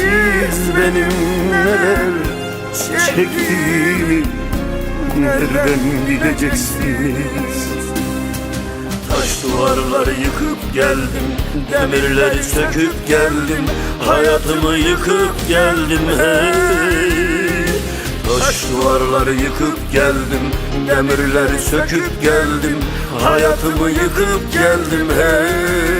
Siz benim neler çektiğimi Nereden bileceksiniz? Taş duvarları yıkıp geldim Demirleri söküp geldim Hayatımı yıkıp geldim hey. Taş duvarları yıkıp geldim Demirleri söküp geldim Hayatımı yıkıp geldim hey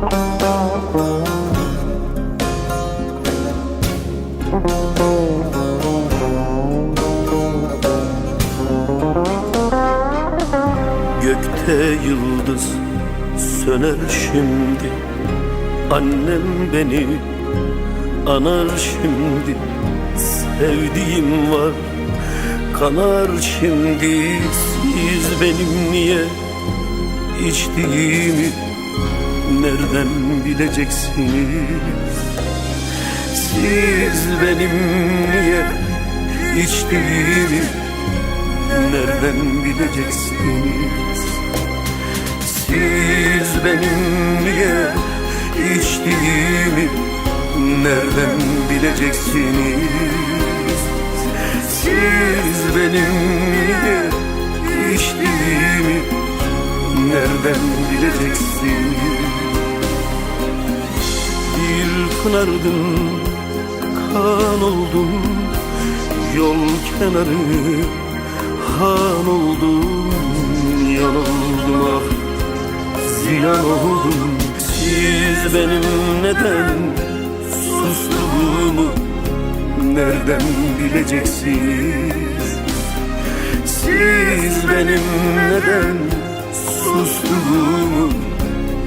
Gökte yıldız söner şimdi. Annem beni anar şimdi. Sevdiğim var kanar şimdi. Siz benim niye içtiğimi Nereden bileceksiniz? Siz benim niye içtiğimi Nereden bileceksiniz? Siz benim niye içtiğimi Nereden bileceksiniz? Siz benim niye içtiğimi Nereden bileceksiniz Bir pınardım kan oldum. Yol kenarı han oldum Yan oldum ah. Ziyan oldum Siz benim neden sustuğumu Nereden bileceksiniz? Siz benim neden sustuğumu